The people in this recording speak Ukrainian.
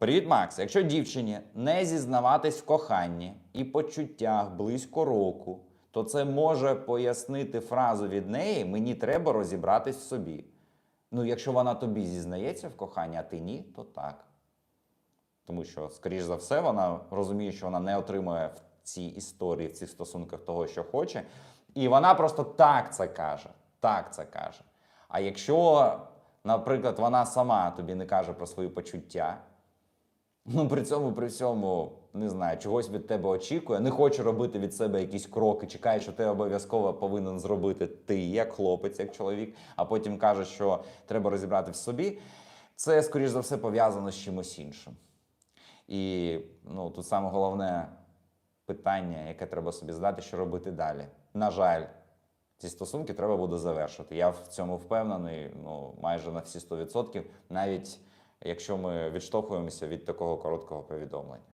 Привіт, Макс. Якщо дівчині не зізнаватись в коханні і почуттях близько року, то це може пояснити фразу від неї Мені треба розібратись в собі. Ну, якщо вона тобі зізнається в коханні, а ти ні, то так. Тому що, скоріш за все, вона розуміє, що вона не отримує в цій історії, в цих стосунках того, що хоче. І вона просто так це каже. Так це каже. А якщо, наприклад, вона сама тобі не каже про свої почуття, ну при цьому, при всьому, не знаю, чогось від тебе очікує, не хоче робити від себе якісь кроки, чекає, що ти обов'язково повинен зробити ти, як хлопець, як чоловік, а потім каже, що треба розібрати в собі. Це, скоріш за все, пов'язано з чимось іншим. І ну, тут саме головне питання, яке треба собі задати, що робити далі. На жаль, ці стосунки треба буде завершити. Я в цьому впевнений ну, майже на всі 100%, навіть якщо ми відштовхуємося від такого короткого повідомлення.